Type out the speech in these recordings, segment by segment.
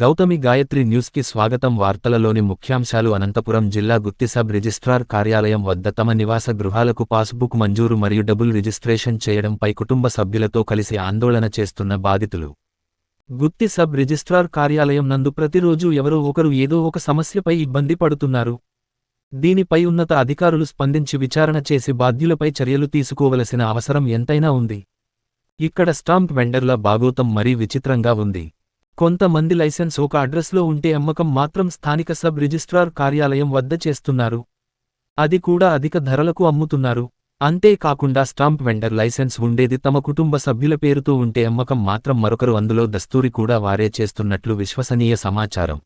గౌతమి గాయత్రి న్యూస్కి స్వాగతం. వార్తలలోని ముఖ్యాంశాలు. అనంతపురం జిల్లా గుత్తి సబ్ రిజిస్ట్రార్ కార్యాలయం వద్ద తమ నివాస గృహాలకు పాస్బుక్ మంజూరు మరియు డబుల్ రిజిస్ట్రేషన్ చేయడంపై కుటుంబ సభ్యులతో కలిసి ఆందోళన చేస్తున్న బాధితులు. గుత్తి సబ్ రిజిస్ట్రార్ కార్యాలయం నందు ప్రతిరోజు ఎవరో ఒకరు ఏదో ఒక సమస్యపై ఇబ్బంది పడుతున్నారు. దీనిపై ఉన్నత అధికారులు స్పందించి విచారణ చేసి బాధ్యులపై చర్యలు తీసుకోవలసిన అవసరం ఎంతైనా ఉంది. ఇక్కడ స్టాంప్ వెండర్ల బాగోతం మరీ విచిత్రంగా ఉంది. కొంతమంది లైసెన్స్ ఒక అడ్రస్లో ఉంటే అమ్మకం మాత్రం స్థానిక సబ్ రిజిస్ట్రార్ కార్యాలయం వద్ద చేస్తున్నారు. అది కూడా అధిక ధరలకు అమ్ముతున్నారు. అంతేకాకుండా స్టాంప్ వెండర్ లైసెన్స్ ఉండేది తమ కుటుంబ సభ్యుల పేరుతో ఉంటే అమ్మకం మాత్రం మరొకరు అందులో దస్తూరి కూడా వారే చేస్తున్నట్లు విశ్వసనీయ సమాచారం.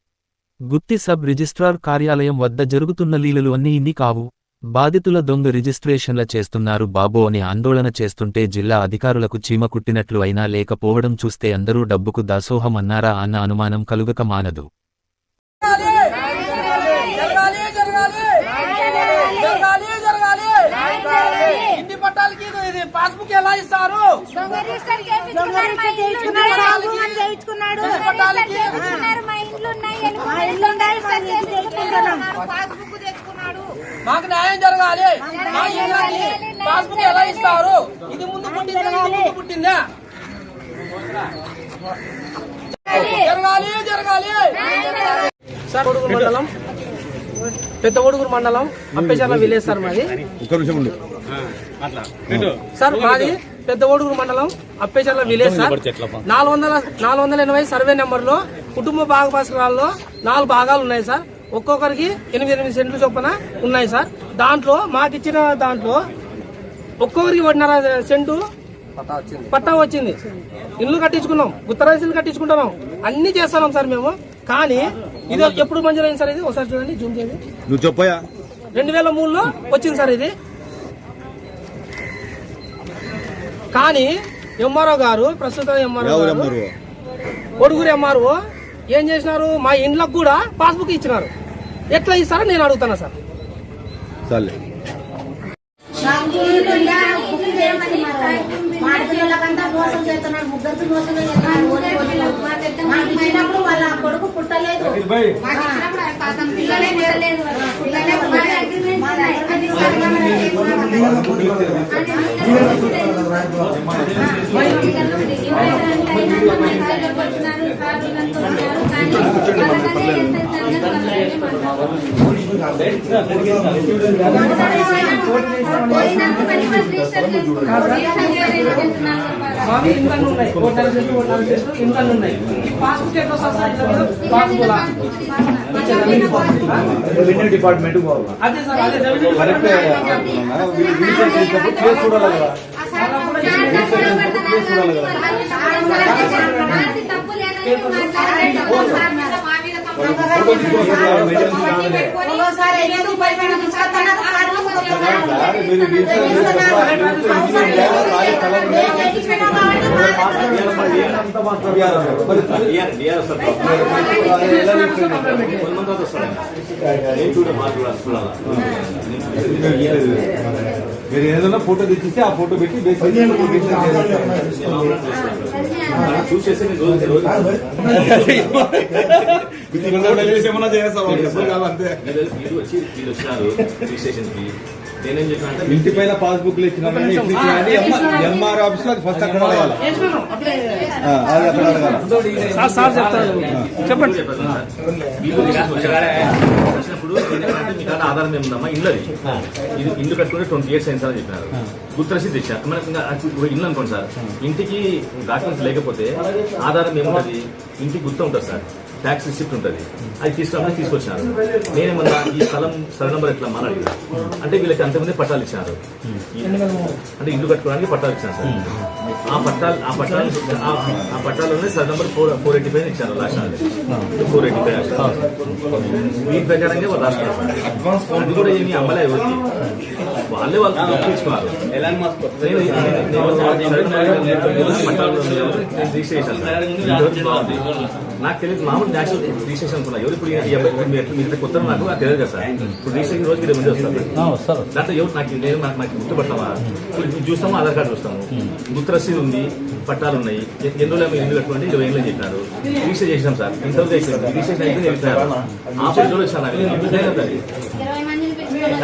గుత్తి సబ్ రిజిస్ట్రార్ కార్యాలయం వద్ద జరుగుతున్న లీలలు అన్నీ ఇన్ని కావు. బాధితుల దొంగ రిజిస్ట్రేషన్ల చేస్తున్నారు బాబు అని ఆందోళన చేస్తుంటే జిల్లా అధికారులకు చీమ కుట్టినట్లు అయినా లేకపోవడం చూస్తే అందరూ డబ్బుకు దాసోహం అన్నారా అన్న అనుమానం కలుగక మానదు పాస్బుక్ ఎలా ఇస్తారు మా ఇల్లు ఉన్నాయి పాస్బుక్ మాకు న్యాయం జరగాలి. మా ఇళ్ళకి పాస్బుక్ ఎలా ఇస్తారు? ఇది ముందు పుట్టిందా? ఇది ముందు పుట్టిందా? జరగాలి జరగాలి. మండలం. పెద్ద ఒడుగురు మండలం. అప్పేశాల విలేజ్ సార్ మాది. ఒక్క నిమిషం ఉండు. సార్ మాది పెద్ద ఓడుగురు మండలం అప్పేచర్ల విలేజ్ సార్. నాలుగు వందల నాలుగు వందల ఎనభై సర్వే నెంబర్లో కుటుంబ భాగపాసకాలలో నాలుగు భాగాలు ఉన్నాయి సార్. ఒక్కొక్కరికి ఎనిమిది ఎనిమిది సెంట్లు చొప్పున ఉన్నాయి సార్. దాంట్లో మాకు ఇచ్చిన దాంట్లో ఒక్కొక్కరికి ఒకటిన్నర సెంటు పట్టా వచ్చింది. ఇల్లు కట్టించుకున్నాం గుత్తరాశులు కట్టించుకుంటున్నాం. అన్ని చేస్తున్నాం సార్ మేము. కానీ ఇది ఎప్పుడు మంజూరైంది సార్ ఇది? ఒకసారి చూడండి జూమ్ చేయండి. నువ్వు చెప్పయా రెండు వేల మూడులో వచ్చింది సార్ ఇది. కానీ ఎంఆర్ఓ గారు ప్రస్తుతం ఎంఆర్ఓ గారు ఒడుగురు ఎంఆర్ఓ ఏం చేసినారు? మా ఇండ్లకు కూడా పాస్బుక్ ఇచ్చినారు. ఎట్లా ఇస్తారో నేను అడుగుతాను సార్. చాలే ఆడపిల్లలకంతా మోసం చేస్తున్నారు ముగ్గురికి మోసం చేస్తున్నారు ఓడి ఓడిలో. మాకు ఇచ్చినప్పుడు వాళ్ళ కొడుకు పుట్టలేదు. మాకు ఇచ్చినప్పుడు పిల్లలే పుట్టలేదు. పిల్లలే మా అగ్రిమెంట్ మా దగ్గర తీసుకొని మావి ఇంకన్ను ఉన్నాయి సెంటు ఇంకన్ను ఉన్నాయి ఈ పాస్బుక్ ఎట్లా వస్తుంది సార్ ఇట్లా మీరు? పాస్బుక్ లా? రెవెన్యూ డిపార్ట్మెంట్ అదే సార్ అదే కరెక్టే డిపార్ట్మెంట్ వీళ్ళు రీసెర్చ్ చేసినప్పుడు ప్లేస్ చూడాలి కదా తప్పు లేదని ఫోటో తీసుకొని ఒక్కోసారి ఐదు వేలు, పది వేలు తీసుకొస్తున్నారు. సార్ వాళ్ళు సార్, మీరు రీసెర్చ్ చేసినప్పుడు ఇంజనీర్ లేదు, రాయి కలర్ లేదు. మేము ఎక్కించినాం కాబట్టి మా దగ్గర మరి ఏదైనా ఫోటో తెచ్చిస్తే ఆ ఫోటో పెట్టి బేసిక్ ఏమన్నా చేస్తాం అంతే నేనేం చెప్పానంటే ఇంటి పైన పాస్బుక్ ఇచ్చిన ఎంఆర్ ఆఫీస్లో అది ఫస్ట్ అక్కడ అడగాలి. అది అక్కడ అడగాలి. Sir sir. చెప్తాను చెప్పండి వీళ్ళు వచ్చినప్పుడు నేనేమంటే మీ కాడ ఆధారం ఏముందమ్మా? ఇల్లు అది. ఇది ఇల్లు కట్టుకుంటే ట్వంటీ ఇయర్స్ అయింది సార్ అని చెప్పినారు. గుర్తు రసీదు తెచ్చారు మనకి ఇంకా ఇప్పుడు ఇల్లు అనుకోండి సార్. ఇంటికి డాక్యుమెంట్స్ లేకపోతే ఆధారం ఏముంటుంది? ఇంటికి గుర్తు ఉంటుంది సార్ ట్యాక్స్ రిసిప్ట్ ఉంటుంది అది తీసుకురామని తీసుకొచ్చినారు నేనేమన్నా ఈ స్థలం స్థల నెంబర్ ఎట్లా మన అంటే వీళ్ళకి అంతమంది పట్టాలు ఇచ్చినారు అంటే ఇల్లు కట్టుకోవడానికి పట్టాలు ఇచ్చాను సార్ ఆ పట్టాలు ఆ పట్టాలు ఆ- ఆ పట్టాలోనే sir number four four eighty five ఇచ్చారు లాస్ట్ ఫోర్ ఎయిటీ ఫైవ్ వీటి ప్రకారంగా వాళ్ళు రాసుకున్నారు సార్ అది కూడా ఏమి అమ్మలే ఎవరికి వాళ్ళే వాళ్ళు ఒప్పించుకున్నారు నేను పట్టాలు నేను రిజిస్టర్ చేశాను సార్. ఈ రోజు బాగుంది నాకు తెలియదు మామూలు నేషనల్ రిజిస్ట్రేషన్ అనుకున్నా. ఎవరు ఇప్పుడు ఈ అబ్బాయి ఇప్పుడు మీరు మీరు కొత్త నాకు నాకు తెలియదు కదా సార్. ఇప్పుడు రిజిస్ట్రేషన్ రోజుకి ఇరవై మంది వస్తారు. దాంట్లో ఎవరు నాకు నేను నాకు నాకు గుర్తుపడతామా ఇప్పుడు చూస్తాము? ఆధార్ కార్డు చూస్తాము. గుర్తు రసీదు ఉంది పట్టాలు ఉన్నాయి. ఎన్ని రోజులు మీరు ఇల్లు కట్టుకుంటే ఇరవై ఏళ్ళు చెప్పినారు రిజిస్టర్ చేసినాం సార్. ఇంతవరకు చేసినాం. రిజిస్ట్రేషన్ అయితే ఆఫీస్ రోజు వచ్చాను నాకు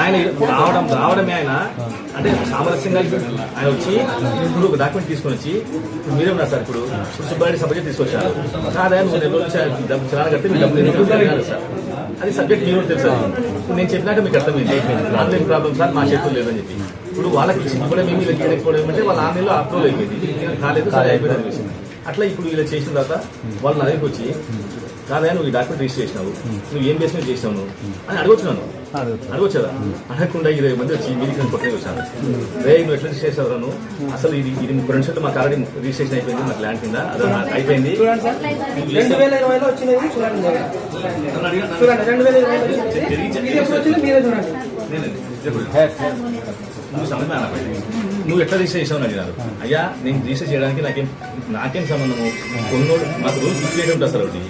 ఆయన రావడం రావడమే ఆయన. అంటే సామరస్యంగా ఆయన వచ్చి ఇప్పుడు ఒక డాక్యుమెంట్ తీసుకొని వచ్చి ఇప్పుడు మీరే ఉన్నారు సార్ ఇప్పుడు సుబ్బారెడ్డి సబ్జెక్ట్ తీసుకొచ్చారు. కాదా నువ్వు నెల రోజులు డబ్బు చాలా కడితే డబ్బులు సార్? అది సబ్జెక్ట్ మీరు తెలుసు? నేను చెప్పినాక మీకు అర్థమైంది. ఆన్లైన్ ప్రాబ్లం సార్ మా చేతులు లేదని చెప్పి. ఇప్పుడు వాళ్ళకి కూడా మేము వీళ్ళకి ఇవ్వకపోవడం అంటే వాళ్ళ ఆన్లైన్లో అప్రూవల్ అయిపోయింది. కాలేదు సరే అయిపోయింది అనిపిస్తుంది అట్లా ఇప్పుడు ఇలా చేసిన తర్వాత వాళ్ళు నా దగ్గరికి వచ్చి కాదా నువ్వు ఈ డాక్యుమెంట్ రిజిస్టర్ చేసినావు. నువ్వు ఏం బేస్ మీద చేసినావు అని అడుగుతున్నాను అడగొచ్చున్నాను అడగొచ్చదా అడగకుండా ఇరవై మంది వచ్చి మీరు ఇక్కడ కొట్టనే వచ్చాను రే నువ్వు ఎట్లా రిజిస్టర్ చేసావు నువ్వు అసలు ఇది ఇది ముప్పై రెండు మాకు ఆల్రెడీ రిజిస్ట్రేషన్ అయిపోయింది నాకు ల్యాండ్ కింద. అది నాకు అయిపోయింది. చూడండి సార్. రెండు వేల ఇరవైలో వచ్చినది చూడండి. రెండు వేల ఇరవైలో. నువ్వు సంబంధం అనపండి. నువ్వు ఎట్లా రిజిస్టర్ చేసావు అని అడిగినారు అయ్యా నేను రిజిస్టర్ చేయడానికి నాకేం నాకేం సంబంధము? కొన్నోడు మాకు రోజు సిచ్యువేషన్ ఉంటుంది సార్ ఒకటి.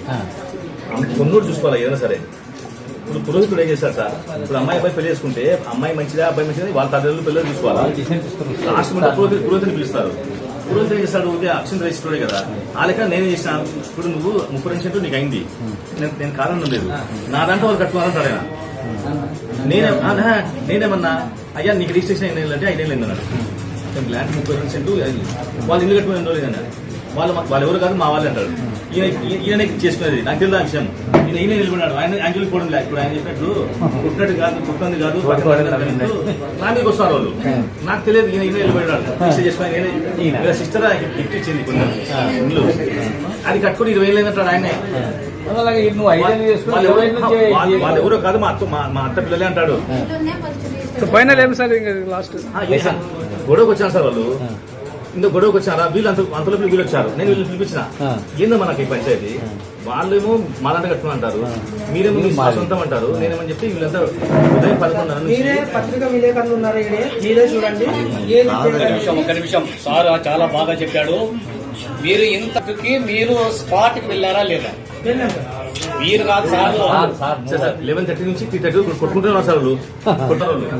కొన్నోడు చూసుకోవాలి ఏదైనా సరే. ఇప్పుడు పురోహితుడు ఏం చేస్తారు సార్? ఇప్పుడు అమ్మాయి అబ్బాయి పెళ్ళి చేసుకుంటే అమ్మాయి మంచిదా అబ్బాయి మంచిదా వాళ్ళ తల్లిదండ్రులు పిల్లలు చూసుకోవాలా లాస్ట్ మంత్ పురోహితుడు పురోహితుని పిలుస్తారు. పురోహితుడు ఏం చేస్తాడు? అక్షింత రిజిస్టరే కదా. ఆ లెక్క నేను చేసిన? ఇప్పుడు నువ్వు ముప్పై రెండు నీకు అయింది. నేను నేను కారణం లేదు. నా దాంట్లో వాళ్ళు కట్టుకోవాలంటారు ఆయన. నేనే నేనేమన్నా అయ్యా నీకు రిజిస్ట్రేషన్ అయిన అంటే ఐదు ఏళ్ళు అన్నాడు. నేను ల్యాండ్ ముప్పై రెండు సెంటు. వాళ్ళు ఇల్లు కట్టుకుని ఎన్నో లేదు అన్నారు వాళ్ళు వాళ్ళు ఎవరు కాదు మా వాళ్ళు అంటారు ఈయన ఈయనే చేసుకునేది. నాకు తెలియదు ఆ విషయం. ఈయన నిలబడినాడు. ఆయన అంజలి పోవడం లేదు. ఇప్పుడు ఆయన చెప్పినట్టు పుట్టినట్టు కాదు పుట్టినది కాదు నా మీదకి వస్తారు వాళ్ళు. నాకు తెలియదు ఈయన ఈయన నిలబడినాడు. సిస్టర్ గిఫ్ట్ ఇచ్చింది కొన్ని ఇల్లు అది కట్టుకుని ఇరవై ఏళ్ళు ఏంటంటాడు ఆయనే. వాళ్ళు ఎవరో- నుంచి వాళ్ళు- వాళ్ళు ఎవరో కాదు మా అత్త మా- అత్త పిల్లలే అంటాడు. ఫైనల్ ఏం సార్ ఇంకా లాస్ట్? గొడవకు వచ్చాను సార్ వాళ్ళు. ఇంత గొడవకు వచ్చారా వీళ్ళు అంత అంతలో వీళ్ళు వచ్చారు. నేను వీళ్ళు పిలిపించిన. ఏందో మనకి పంచాయతీ? వాళ్ళేమో మా దాంట్లో కట్టుకుని అంటారు. మీరేమో మీ. సొంతం అంటారు. నేనేమని చెప్పి వీళ్ళంతా ఉదయం నుంచి మీరే పత్రిక విలేకరులు ఉన్నారు ఇక్కడ మీరే చూడండి. నిమిషం ఒక్క నిమిషం. సార్ చాలా బాగా చెప్పాడు. మీరు ఇంతకి మీరు స్పాట్కి వెళ్ళారా లేదా? వెళ్ళాం సార్. మీరు కాదు సార్. లెవెన్ థర్టీ నుంచి త్రీ థర్టీ కొట్టుకుంటున్నారు సార్ వాళ్ళు.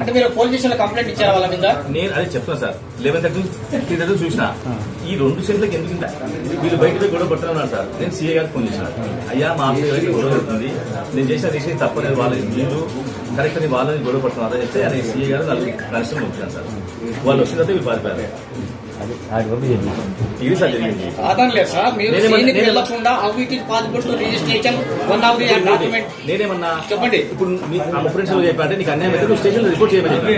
అంటే మీరు పోలీస్ స్టేషన్లో కంప్లైంట్ ఇచ్చారా వాళ్ళ మీద? నేను అదే చెప్తున్నా sir. Eleven thirty three thirty చూసిన. ఈ రెండు సెంట్లకు ఎందుకు వీళ్ళు బయట పోయి గొడవ పడుతున్నారు సార్. నేను సీఏ గారికి ఫోన్ చేసిన. అయ్యా మా ఆఫీస్ గొడవ జరుగుతుంది నేను చేసిన రిజిస్ట్రేషన్ తప్పలేదు. వాళ్ళ వీళ్ళు కరెక్ట్ అని వాళ్ళని గొడవ పడుతున్నారు. అని చెప్తే ఆయన సీఏ గారు నలుగురు కనెక్షన్ వచ్చాను సార్. వాళ్ళు వచ్చిన తర్వాత వీళ్ళు పారిపోయారు. నేనేమన్నా- చెప్పండి. ఇప్పుడు చెప్పారంటే నీకు అన్యాయం అయితే స్టేషన్ రిపోర్ట్ చేయమని చెప్పాను.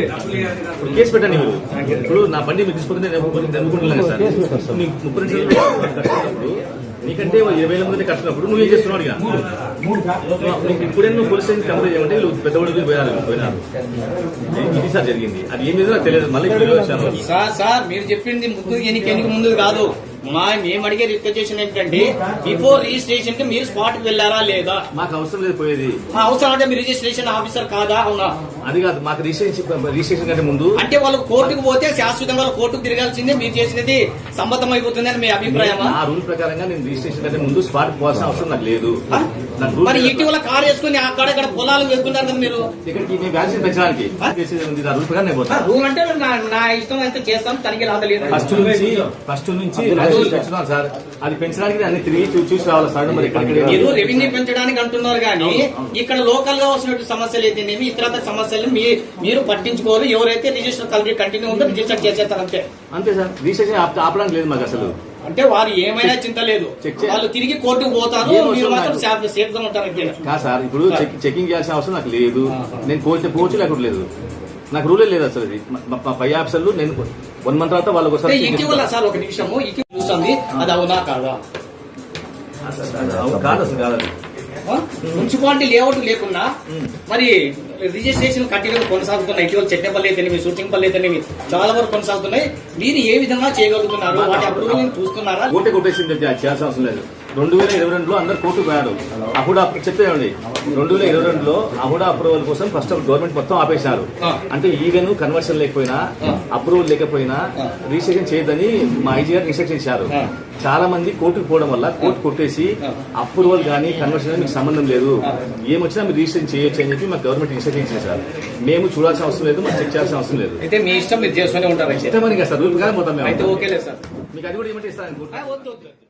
ఇప్పుడు కేసు పెట్టండి మీరు. ఇప్పుడు నా బండి మీరు తీసుకుంటే నేను నేను అనుకుంటున్నాను సార్. నీ ముప్పై నిమిషాలు కట్టుకున్నప్పుడు నీకంటే ఇరవై వేల మంది కట్టినప్పుడు నువ్వు ఏం చేస్తున్నావు నువ్వు ఇప్పుడే నువ్వు పోలీస్ స్టేషన్ కంప్లైంట్ చేయమంటే వీళ్ళు పెద్దవాళ్ళు పోయినారు పోయినారు. ఇది సార్ జరిగింది. అది ఏం నాకు తెలియదు. మళ్ళీ సార్ సార్ మీరు చెప్పింది ముందు ఎనికి ముందు కాదు. మా మేము అడిగే రిక్వెస్ట్ ఏంటంటే బిఫోర్ రిజిస్ట్రేషన్కి మీరు స్పాట్కి వెళ్ళారా లేదా? మాకు అవసరం లేదు పోయేది. మా అవసరం అంటే మీరు రిజిస్ట్రేషన్ ఆఫీసర్ కాదా? అవునా? అది కాదు మాకు రిజిస్ట్రేషన్ రిజిస్ట్రేషన్ కంటే ముందు అంటే వాళ్ళు కోర్టుకు పోతే శాశ్వతంగా వాళ్ళు కోర్టుకు తిరగాల్సిందే మీరు చేసినది సమ్మతం అయిపోతుందని మీ అభిప్రాయమా? ఆ రూల్ ప్రకారంగా నేను రిజిస్ట్రేషన్ కంటే ముందు స్పాట్ పోవాల్సిన అవసరం నాకు లేదు. మరి ఇటీవల కారు వేసుకుని అక్కడ ఇక్కడ పొలాలు వేసుకున్నారు కదా మీరు? ఇక్కడికి మీ వ్యాక్సిన్ పెంచడానికి. రూల్ అంటే నా నా ఇష్టం అయితే చేస్తాం తనకి రాదలేదు ఫస్ట్ నుంచి ఫస్ట్ నుంచి సార్. అది పెంచడానికి నేను అన్ని తిరిగి చూ- చూసి రావాలి సార్ మరి మీరు రెవెన్యూ పెంచడానికి అంటున్నారు కానీ ఇక్కడ లోకల్గా వస్తున్నట్టు సమస్యలు అయితేనేమి ఇతరత సమస్యలు మీరు పట్టించుకోరు. ఎవరైతే రిజిస్టర్ కలిగి కంటిన్యూ ఉందో రిజిస్టర్ చేసేస్తారు అంతే. అంతే సార్. రిజిస్ట్రేషన్ ఆప- ఆపడానికి లేదు మాకు అసలు. అంటే వారు ఏమైనా చింత లేదు. వాళ్ళు తిరిగి కోర్టుకు పోతారు మీరు మాత్రం. సేఫ్గా ఉంటారు కాదు సార్ ఇప్పుడు చెక్- చెకింగ్ చేయాల్సిన అవసరం నాకు లేదు. నేను కోరితే పోవచ్చు లేకుండా లేదు. నాకు రూలే లేదు అసలు ఇది. మా పై ఆఫీసర్లు నేను వన్ మంత్ తర్వాత వాళ్ళకి అంటే ఒకసారి ఇటీవల సార్ ఒక నిమిషము చూస్తుంది. అది అవునా కాదా? అసలు? మున్సిపాలిటీ లేఅవుట్ లేకున్నా మరి రిజిస్ట్రేషన్ కంటిన్యూ కొనసాగుతున్నాయి. ఇటీవల చెట్టపల్లి అయితేనేమి షూటింగ్పల్లి అయితేనేమి చాలా వరకు కొనసాగుతున్నాయి. మీరు ఏ విధంగా చేయగలుగుతున్నారు? వాటి అప్రూవల్ చూస్తున్నారా? కోర్టే కొట్టేసింది చేయాల్సిన అవసరం లేదు. రెండు వేల ఇరవై రెండులో అందరు కోర్టు పోయారు. అప్పుడు చెప్పేయండి. రెండు వేల ఇరవై రెండులో అహుడా అప్రూవల్ కోసం ఫస్ట్ గవర్నమెంట్ మొత్తం ఆపేశారు. అంటే ఈవెన్ కన్వర్షన్ లేకపోయినా. అప్రూవల్ లేకపోయినా. రిజిస్ట్రేషన్ చేయొద్దని మా ఐజీ గారు ఇన్స్ట్రక్షన్ ఇచ్చారు. చాలా మంది కోర్టుకు పోవడం వల్ల కోర్టు కొట్టేసి. అప్రూవల్ కానీ కన్వర్షన్ కానీ మీకు సంబంధం లేదు. ఏమొచ్చినా మీరు రిజిస్ట్రేషన్ చేయొచ్చు అని చెప్పి మాకు గవర్నమెంట్ ఇన్స్ట్రక్షన్ సార్. మేము చూడాల్సిన అవసరం లేదు మాకు చెక్ చేయాల్సిన అవసరం లేదు. అయితే మీ ఇష్టం మీరు చేస్తూనే ఉంటారు ఇష్టమని కదా సార్ రూల్ ప్రకారం పోతాం అయితే మేము మీకు అది కూడా ఏమంటే ఇస్తాను